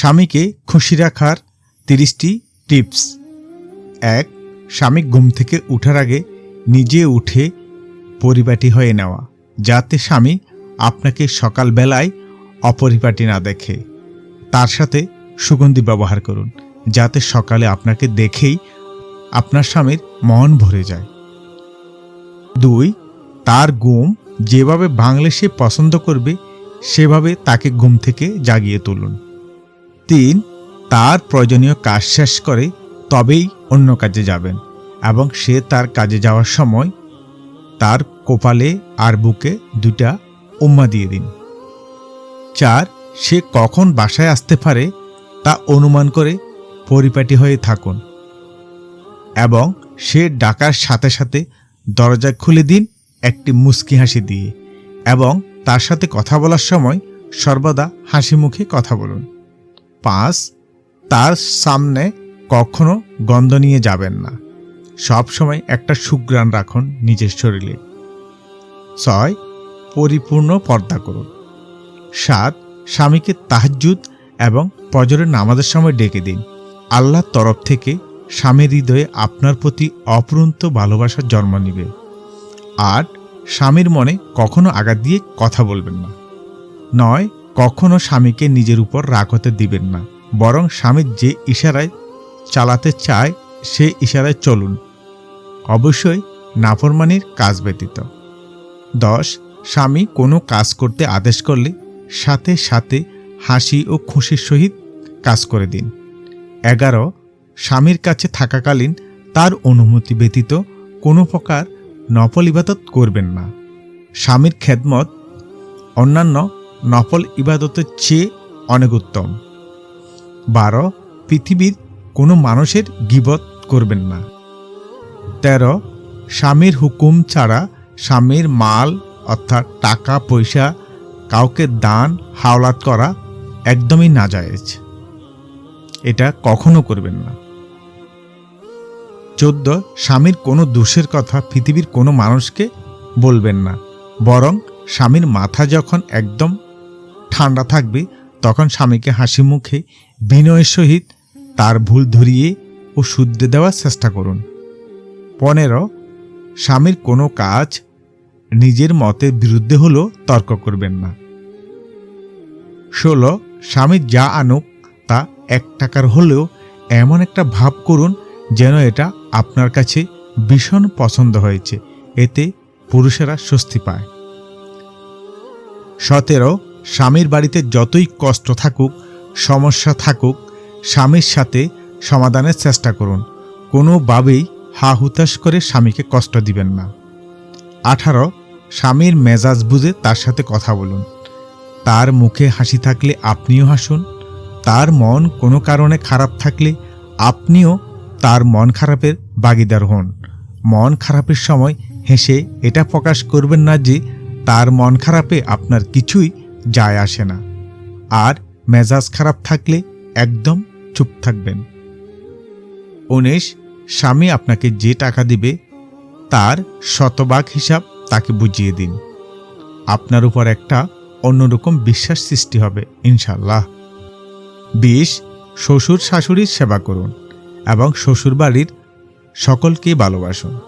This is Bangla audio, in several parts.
স্বামীকে খুশি রাখার তিরিশটি টিপস। এক, স্বামী ঘুম থেকে উঠার আগে নিজে উঠে পরিপাটি হয়ে নেওয়া, যাতে স্বামী আপনাকে সকালবেলায় অপরিপাটি না দেখে। তার সাথে সুগন্ধি ব্যবহার করুন, যাতে সকালে আপনাকে দেখেই আপনার স্বামীর মন ভরে যায়। দুই, তার ঘুম যেভাবে ভাঙলে সে পছন্দ করবে, সেভাবে তাকে ঘুম থেকে জাগিয়ে তুলুন। তিন তার প্রয়োজনীয় কাজ শেষ করে তবেই অন্য কাজে যাবেন এবং সে তার কাজে যাওয়ার সময় তার কপালে আর বুকে দুটা উম্মা দিয়ে দিন। চার, সে কখন বাসায় আসতে পারে তা অনুমান করে পরিপাটি হয়ে থাকুন এবং সে ডাকার সাথে সাথে দরজা খুলে দিন একটি মুস্কি হাসি দিয়ে এবং তার সাথে কথা বলার সময় সর্বদা হাসি মুখে কথা বলুন। পাঁচ তার সামনে কখনো গন্ধ নিয়ে যাবেন না। সব সময় একটা সুগ্রাণ রাখুন নিজের শরীরে। ছয়, পরিপূর্ণ পর্দা করুন। সাত, স্বামীকে তাহাজ্জুদ এবং পজরের নামাজের সময় ডেকে দিন। আল্লাহর তরফ থেকে স্বামীর হৃদয়ে আপনার প্রতি অপরন্ত ভালোবাসার জন্ম নিবে। আট, স্বামীর মনে কখনো আঘাত দিয়ে কথা বলবেন না। নয় কখনো স্বামীকে নিজের উপর রাগ হতে দিবেন না, বরং স্বামীর যে ইশারায় চালাতে চায়, সে ইশারায় চলুন। অবশ্যই নাফরমানির কাজ ব্যতীত। দশ, স্বামী কোনো কাজ করতে আদেশ করলে সাথে সাথে হাসি ও খুশির সহিত কাজ করে দিন। এগারো, স্বামীর কাছে থাকাকালীন তার অনুমতি ব্যতীত কোনো প্রকার নফল ইবাদত করবেন না। স্বামীর খেদমত অন্যান্য নফল ইবাদতের চেয়ে অনেক উত্তম। বারো, পৃথিবীর কোনো মানুষের গিবত করবেন না। তেরো, স্বামীর হুকুম ছাড়া স্বামীর মাল অর্থাৎ টাকা, পয়সা, কাউকে দান, হাওলাত করা একদমই না নাজায়েজ। এটা কখনো করবেন না। চোদ্দ, স্বামীর কোনো দোষের কথা পৃথিবীর কোনো মানুষকে বলবেন না। বরং স্বামীর মাথা যখন একদম ঠান্ডা থাকবে, তখন স্বামীকে হাসি মুখে বিনয়ের সহিত তার ভুল ধরিয়ে ও শুদ্ধে দেওয়ার চেষ্টা করুন। পনেরো, স্বামীর কোনো কাজ নিজের মতের বিরুদ্ধে হলেও তর্ক করবেন না। ষোলো, স্বামী যা আনুক তা এক টাকার হলেও এমন একটা ভাব করুন যেন এটা আপনার কাছে ভীষণ পছন্দ হয়েছে, এতে পুরুষেরা স্বস্তি পায়। সতেরো স্বামীর বাড়িতে যতই কষ্ট থাকুক, সমস্যা থাকুক, স্বামীর সাথে সমাধানের চেষ্টা করুন। কোনোভাবেই হা হুতাশ করে স্বামীকে কষ্ট দিবেন না। আঠারো, স্বামীর মেজাজ বুঝে তার সাথে কথা বলুন। তার মুখে হাসি থাকলে আপনিও হাসুন। তার মন কোনো কারণে খারাপ থাকলে আপনিও তার মন খারাপের বাগিদার হন। মন খারাপের সময় হেসে এটা প্রকাশ করবেন না যে তার মন খারাপে আপনার কিছুই যায় আসে না। আর মেজাজ খারাপ থাকলে একদম চুপ থাকবেন। উনিশ স্বামী আপনাকে যে টাকা দিবে, তার শতভাগ হিসাব তাকে বুঝিয়ে দিন। আপনার উপর একটা অন্যরকম বিশ্বাস সৃষ্টি হবে ইনশাল্লাহ বিশ, শ্বশুর শাশুড়ির সেবা করুন এবং শ্বশুরবাড়ির সকলকেই ভালোবাসুন।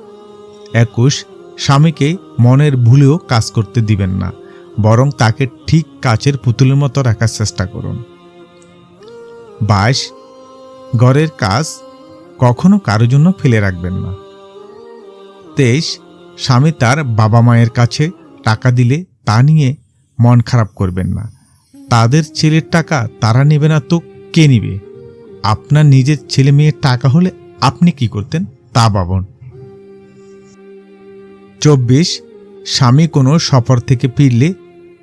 একুশ, স্বামীকে মনের ভুলেও কাজ করতে দিবেন না। বরং তাকে ঠিক কাচের পুতুলের মতো রাখার চেষ্টা করুন। বাইশ, ঘরের কাজ কখনো কারোর জন্য ফেলে রাখবেন না। তেইশ, স্বামী তার বাবা মায়ের কাছে টাকা দিলে তা নিয়ে মন খারাপ করবেন না। তাদের ছেলের টাকা তারা নেবে না তো কে নিবে? আপনার নিজের ছেলে মেয়ের টাকা হলে আপনি কি করতেন তা ভাবুন। চব্বিশ, স্বামী কোনো সফর থেকে ফিরলে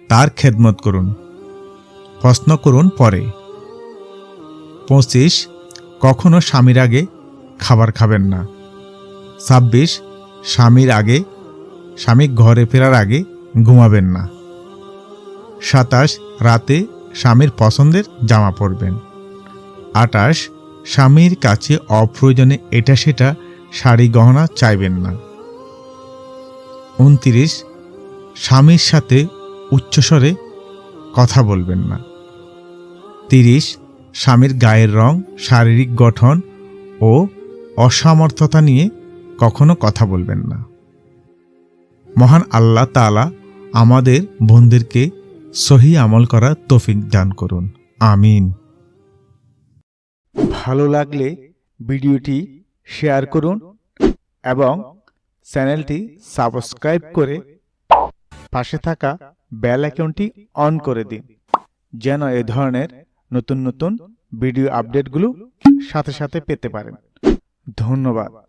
তার খেদমত করুন। প্রশ্ন করুন পরে। পঁচিশ, কখনো স্বামীর আগে খাবার খাবেন না। ছাব্বিশ, স্বামীর আগে, স্বামী ঘরে ফেরার আগে ঘুমাবেন না। সাতাশ, রাতে স্বামীর পছন্দের জামা পরবেন। আটাশ স্বামীর কাছে অপ্রয়োজনে এটা সেটা শাড়ি গহনা চাইবেন না। উনত্রিশ, স্বামীর সাথে উচ্চস্বরে কথা বলবেন না। তিরিশ, স্বামীর গায়ের রং, শারীরিক গঠন ও অসামর্থ্যতা নিয়ে কখনো কথা বলবেন না। মহান আল্লাহ তাআলা আমাদের বোনদেরকে সহি আমল করার তৌফিক দান করুন। আমিন। ভালো লাগলে ভিডিওটি শেয়ার করুন এবং চ্যানেলটি সাবস্ক্রাইব করে পাশে থাকা বেল অ্যাকাউন্টটি অন করে দিন যেন এ ধরনের নতুন নতুন ভিডিও আপডেটগুলো সাথে সাথে পেতে পারেন। ধন্যবাদ।